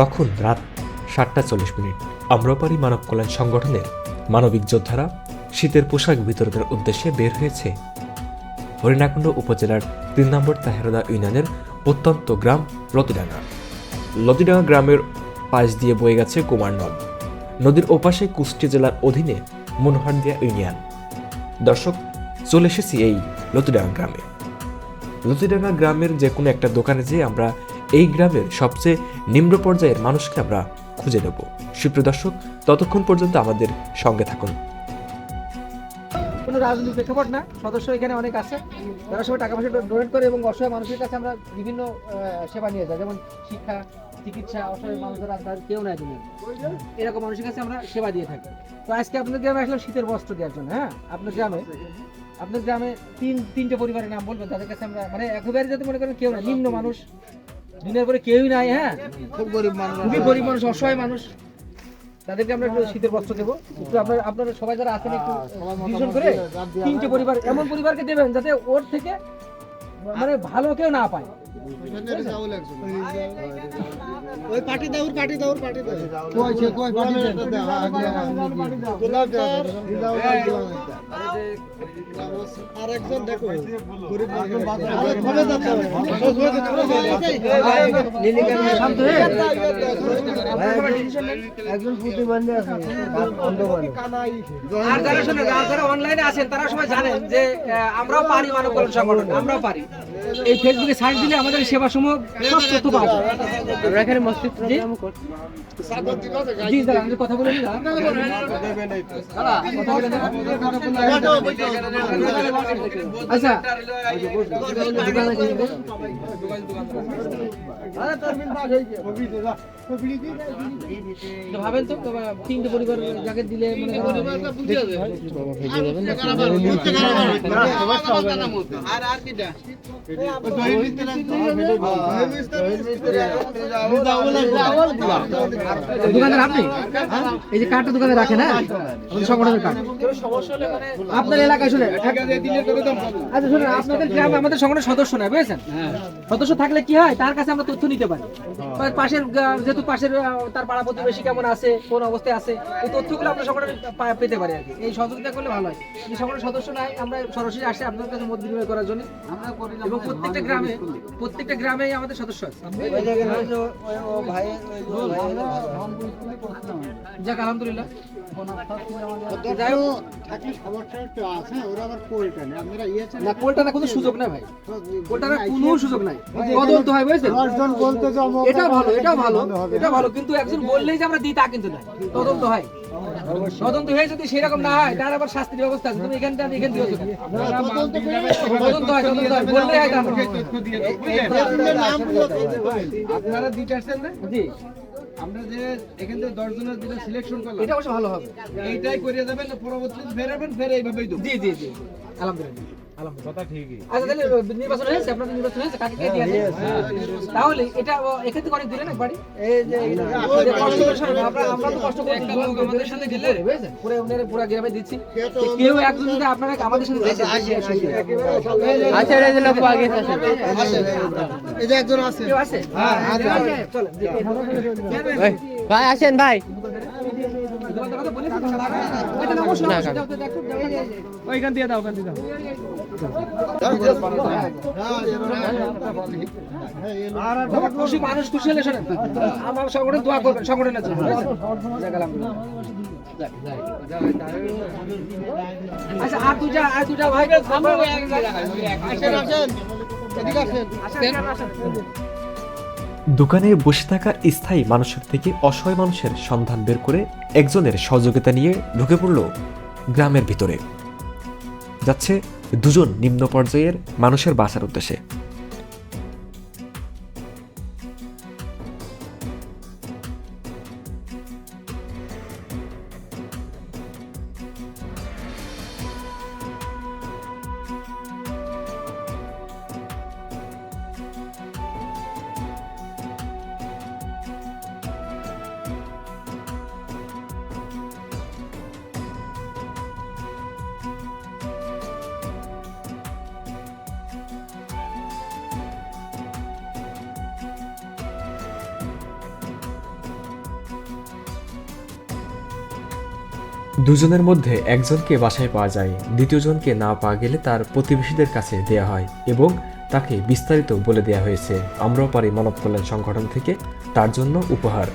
তখন রাত সাতটা চল্লিশ মিনিট। আম্রপাড়ি মানব কল্যাণ সংগঠনের মানবিক যোদ্ধারা শীতের পোশাক বিতরণের উদ্দেশ্যে বের হয়েছে। হরিণাকুণ্ড উপজেলার তিন নম্বর তাহেরদা ইউনিয়নের অত্যন্ত গ্রাম লতিডাঙ্গা। লতিডাঙ্গা গ্রামের পাশ দিয়ে বয়ে গেছে কুমার নদ। নদীর ওপাশে কুষ্টি জেলার অধীনে মনোহরদিয়া ইউনিয়ন। দর্শক, চলে এসেছি এই লতিডাঙ্গা গ্রামে। লতিডাঙ্গা গ্রামের যে কোনো একটা দোকানে যেয়ে আমরা এই গ্রামের সবচেয়ে নিম্ন পর্যায়ের মানুষকে আমরা খুঁজে নেব। সুপ্রিয় দর্শক, ততক্ষণ পর্যন্ত আমাদের সঙ্গে থাকুন। কোনো রাজনৈতিক প্রেক্ষাপট না। সদস্য এখানে অনেক আছে। যারা সবাই টাকা পয়সা ডোনেট করে এবং অসহায় মানুষের কাছে আমরা বিভিন্ন সেবা নিয়ে যাই। যেমন শিক্ষা, চিকিৎসা, অসহায় মানুষের রাস্তার কেউ নাই তুমি এরকম মানুষের কাছে আমরা সেবা দিয়ে থাকি। তো আজকে আপনাদের গ্রামে আসলাম শীতের বস্ত্র দেওয়ার জন্য হ্যাঁ? আপনার গ্রামে? আপনার গ্রামে তিন, তিনটে পরিবারের নাম বলবেন তাদের কাছে আমরা মানে একেবারে যাতে মনে করেন কেউ না, নিম্ন মানুষ। দুনিয়ার পরে কেউই নাই হ্যাঁ? খুব গরিব মানুষ খুবই গরিব মানুষ অসহায় মানুষ। তাদেরকে আমরা একটু শীতের বস্ত্র দেবো। একটু আপনার আপনারা সবাই যারা আছেন একটু ভীষণ করে তিনটে পরিবার এমন পরিবারকে দেবেন যাতে ওর থেকে মানে ভালো কেউ না পায়। ওই দাউর দাউর দাউর কই আর একজন দেখো গরিব আরে কবে যাচ্ছে শান্ত হয়ে একজন প্রতিবন্ধী আছে আর যারা শুনে যারা অনলাইনে আছেন তারা সবাই জানেন যে আমরাও পারি মানব কল্যাণ সংগঠন আমরাও পারি এই ফেসবুকে সার্চ দিলে আমাদের সেবা সমূহ সব তথ্য পাওয়া যায় আমরা এখানে মসজিদ প্রোগ্রাম করছি জি দাদা আমি কথা বলে নিলাম কথা বলে নিলাম। আচ্ছা ভাবেন তো তো তিনটে পরিবার যাকে দিলে মনে করেন দোকানের আপনি? এই যে কার্ডটা দোকানে রাখেন হ্যাঁ? সংগঠনের কার্ড আপনার এলাকায় শুনে আচ্ছা শুনুন, আপনাদের গ্রামে আমাদের সংগঠনের সদস্য নয়, বুঝেছেন? সদস্য থাকলে কি হয়? তার কাছে আমরা তথ্য নিতে পারি। পাশের যেহেতু পাশের তার পাড়া প্রতিবেশী কেমন আছে, কোন অবস্থায় আছে, এই তথ্যগুলো আমরা সংগঠনে পেতে পারি আর কি। এই সহযোগিতা করলে ভালো হয়। সংগঠনের সদস্য নাই, আমরা সরাসরি আসে আপনাদের কাছে মত বিনিময় করার জন্য। এবং প্রত্যেকটা গ্রামে প্রত্যেকটা গ্রামেই আমাদের সদস্য আছে। যাক আলহামদুলিল্লাহ। কোনো সুযোগ নাই ভাই। কোনো সুযোগ নাই। তদন্ত হয় বুঝেছেন? বলতে এটা ভালো এটা ভালো এটা ভালো। কিন্তু একজন বললেই যে আমরা দিই তা কিন্তু না তদন্ত হয়। তদন্ত হয়ে যদি সেরকম না হয় তার আবার শাস্তির ব্যবস্থা আছে। তুমি এখান দিও তদন্ত হয় তদন্ত হয় বললে হয় আপনারা দিতে আসছেন না? জি। আমরা যে এখান থেকে দশ জনের যেটা সিলেকশন করলাম এটা অবশ্য ভালো হবে। এইটাই করে যাবেন পরবর্তীতে ফেরাবেন ফের এইভাবেই দেবো। জি জি জি। আলহামদুলিল্লাহ। কথা ঠিকই আচ্ছা তাহলে নির্বাচন হয়েছে আপনাদের নির্বাচন হয়েছে কাকে কে দিয়ে তাহলে এটা এখান থেকে অনেক দূরে না বাড়ি এই যে যে কষ্ট করে আমরা আমরা তো কষ্ট করে একটা লোক আমাদের সাথে গেলে বুঝেছেন পুরো উনারে পুরো গ্রামে দিচ্ছি কেউ একজন যদি আপনারা আমাদের সাথে যেতে আচ্ছা এই যে লোক আগে আছে এই যে একজন আছে কেউ আছে হ্যাঁ চলেন ভাই আসেন ভাই ওইখান দিয়ে দাও ওখান দিয়ে দাও মানুষ খুশি হলে শোনেন আমার সংগঠন দোয়া করবেন। আচ্ছা আর দুটা আর দুটা ভাই। দোকানে বসে থাকা স্থায়ী মানুষের থেকে অসহায় মানুষের সন্ধান বের করে একজনের সহযোগিতা নিয়ে ঢুকে পড়ল গ্রামের ভিতরে। যাচ্ছে দুজন নিম্ন পর্যায়ের মানুষের বাসার উদ্দেশ্যে। দুজনের মধ্যে একজনকে বাসায় পাওয়া যায়, দ্বিতীয়জনকে না পাওয়া গেলে তার প্রতিবেশীদের কাছে দেয়া হয় এবং তাকে বিস্তারিত বলে দেয়া হয়েছে। আমরাও পারি মানব কল্যাণ সংগঠন থেকে তার জন্য উপহার।